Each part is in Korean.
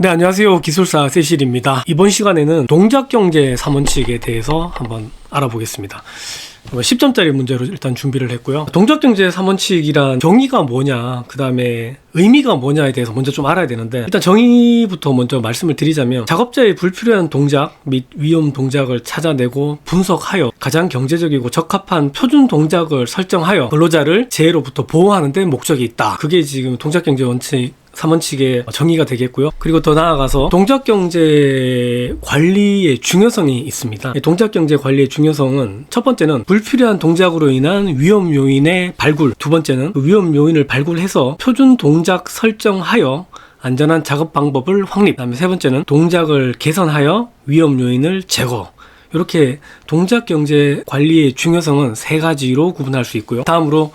네, 안녕하세요. 기술사 세실입니다. 이번 시간에는 동작 경제 3원칙에 대해서 한번 알아보겠습니다. 10점짜리 문제로 일단 준비를 했고요. 동작경제 3원칙이란 정의가 뭐냐, 그 다음에 의미가 뭐냐에 대해서 먼저 좀 알아야 되는데, 일단 정의부터 먼저 말씀을 드리자면, 작업자의 불필요한 동작 및 위험 동작을 찾아내고 분석하여 가장 경제적이고 적합한 표준 동작을 설정하여 근로자를 재해로부터 보호하는 데 목적이 있다. 그게 지금 동작경제 원칙 3원칙의 정의가 되겠고요. 그리고 더 나아가서 동작 경제 관리의 중요성이 있습니다. 이 동작 경제 관리의 중요성은 첫 번째는 불필요한 동작으로 인한 위험 요인의 발굴, 두 번째는 그 위험 요인을 발굴해서 표준 동작 설정하여 안전한 작업 방법을 확립. 그다음에 세 번째는 동작을 개선하여 위험 요인을 제거. 이렇게 동작 경제 관리의 중요성은 세 가지로 구분할 수 있고요. 다음으로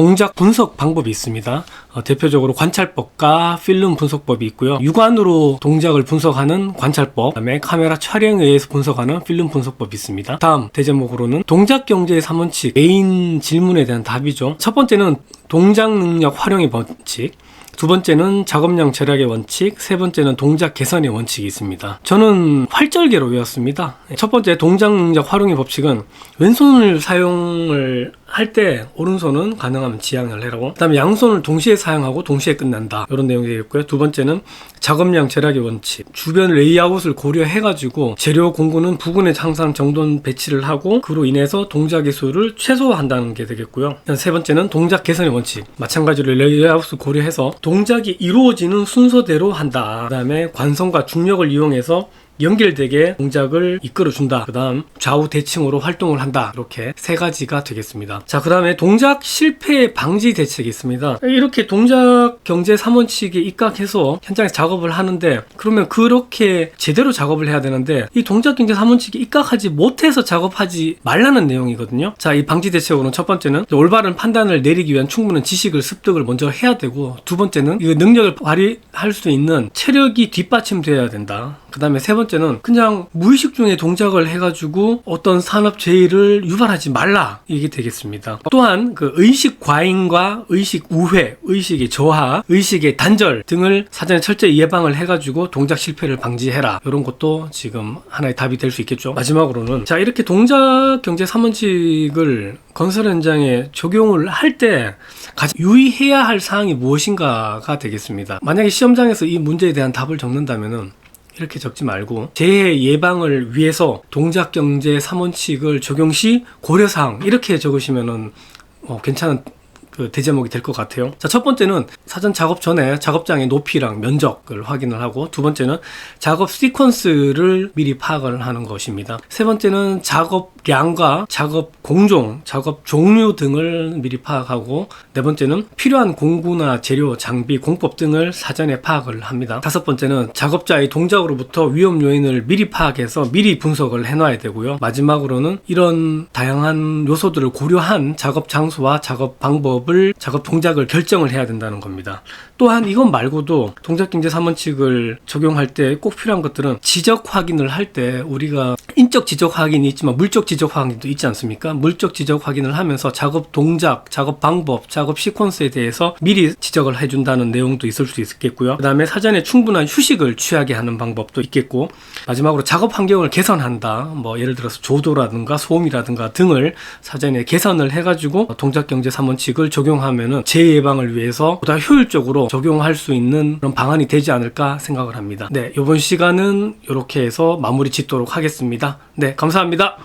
동작 분석 방법이 있습니다. 어, 대표적으로 관찰법과 필름 분석법이 있고요. 육안으로 동작을 분석하는 관찰법, 그다음에 카메라 촬영에 의해서 분석하는 필름 분석법이 있습니다. 다음 대제목으로는 동작 경제의 3원칙 메인 질문에 대한 답이죠. 첫 번째는 동작 능력 활용의 법칙, 두 번째는 작업량 절약의 원칙, 세 번째는 동작 개선의 원칙이 있습니다. 저는 활절개로 외웠습니다. 첫 번째 동작 능력 활용의 법칙은 왼손을 사용을 할 때 오른손은 가능하면 지향을 해라고. 그다음에 양손을 동시에 사용하고 동시에 끝난다. 이런 내용이 되겠고요. 두 번째는 작업량 절약의 원칙. 주변 레이아웃을 고려해가지고 재료 공구는 부근에 항상 정돈 배치를 하고 그로 인해서 동작의 수를 최소화한다는 게 되겠고요. 세 번째는 동작 개선의 원칙. 마찬가지로 레이아웃을 고려해서 동작이 이루어지는 순서대로 한다. 그 다음에 관성과 중력을 이용해서 연결되게 동작을 이끌어준다. 그 다음 좌우 대칭으로 활동을 한다. 이렇게 세 가지가 되겠습니다. 자, 그 다음에 동작 실패 방지 대책이 있습니다. 이렇게 동작 경제 3원칙에 입각해서 현장에서 작업을 하는데 그러면 그렇게 제대로 작업을 해야 되는데 이 동작 경제 3원칙에 입각하지 못해서 작업하지 말라는 내용이거든요. 자, 이 방지 대책으로는 첫 번째는 올바른 판단을 내리기 위한 충분한 지식을 습득을 먼저 해야 되고 두 번째는 이 능력을 발휘할 수 있는 체력이 뒷받침돼야 된다. 그 다음에 세 번째 는 그냥 무의식 중에 동작을 해가지고 어떤 산업 재해를 유발하지 말라 이게 되겠습니다. 또한 그 의식 과잉과 의식 우회, 의식의 저하, 의식의 단절 등을 사전에 철저히 예방을 해가지고 동작 실패를 방지해라 이런 것도 지금 하나의 답이 될 수 있겠죠. 마지막으로는 자 이렇게 동작 경제 3원칙을 건설 현장에 적용을 할 때 가장 유의해야 할 사항이 무엇인가가 되겠습니다. 만약에 시험장에서 이 문제에 대한 답을 적는다면은 이렇게 적지 말고 재해 예방을 위해서 동작 경제 3원칙을 적용 시 고려사항 이렇게 적으시면은 어, 괜찮은 그 대제목이 될 것 같아요. 자, 첫 번째는 사전 작업 전에 작업장의 높이랑 면적을 확인을 하고 두 번째는 작업 시퀀스를 미리 파악을 하는 것입니다. 세 번째는 작업량과 작업 공종, 작업 종류 등을 미리 파악하고 네 번째는 필요한 공구나 재료, 장비, 공법 등을 사전에 파악을 합니다. 다섯 번째는 작업자의 동작으로부터 위험 요인을 미리 파악해서 미리 분석을 해놔야 되고요. 마지막으로는 이런 다양한 요소들을 고려한 작업 장소와 작업 방법을 작업 동작을 결정을 해야 된다는 겁니다. 또한 이것 말고도 동작 경제 3원칙을 적용할 때 꼭 필요한 것들은 지적 확인을 할 때 우리가 인적 지적 확인이 있지만 물적 지적 확인도 있지 않습니까? 물적 지적 확인을 하면서 작업 동작, 작업 방법, 작업 시퀀스에 대해서 미리 지적을 해준다는 내용도 있을 수 있겠고요. 그 다음에 사전에 충분한 휴식을 취하게 하는 방법도 있겠고 마지막으로 작업 환경을 개선한다. 뭐 예를 들어서 조도라든가 소음이라든가 등을 사전에 개선을 해가지고 동작 경제 3원칙을 적용하면은 재해 예방을 위해서 보다 효율적으로 적용할 수 있는 그런 방안이 되지 않을까 생각을 합니다. 네, 이번 시간은 이렇게 해서 마무리 짓도록 하겠습니다. 네, 감사합니다.